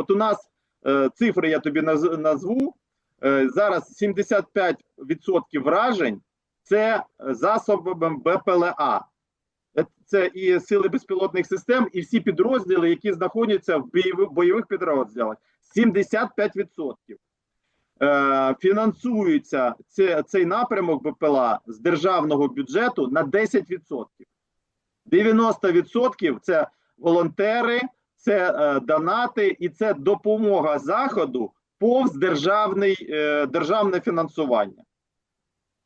От у нас е, цифри я тобі назву. Е, зараз 75% вражень це засобами БПЛА. Е, Це і сили безпілотних систем, і всі підрозділи, які знаходяться в бойових підрозділах. 75%. Е, фінансується це, цей напрямок БПЛА з державного бюджету на 10%. 90% це волонтери, це е, донати і це допомога заходу повз державний, е, державне фінансування.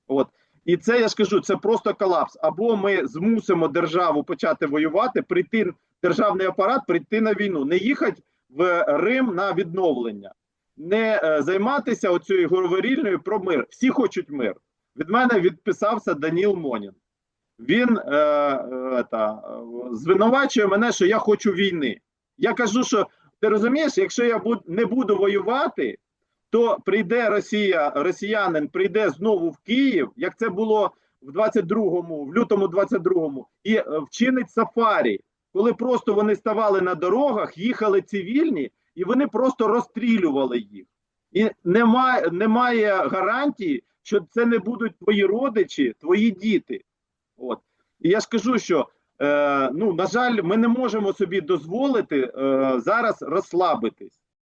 От. І це я ж кажу, це просто колапс. Або ми змусимо державу почати воювати, прийти державний апарат, прийти на війну, не їхати в Рим на відновлення, не е, займатися оцією говорільною про мир. Всі хочуть мир. Від мене відписався Даніл Монін. Він е, е, та, е, звинувачує мене, що я хочу війни. Я кажу, що ти розумієш, якщо я не буду воювати, то прийде Росія, росіянин прийде знову в Київ, як це було в 22-му, в лютому 22-му, і е, вчинить сафарі, коли просто вони ставали на дорогах, їхали цивільні, і вони просто розстрілювали їх. І немає, немає гарантії, що це не будуть твої родичі, твої діти. От. І я ж кажу, що ну, на жаль, ми не можемо собі дозволити е, зараз розслабитись.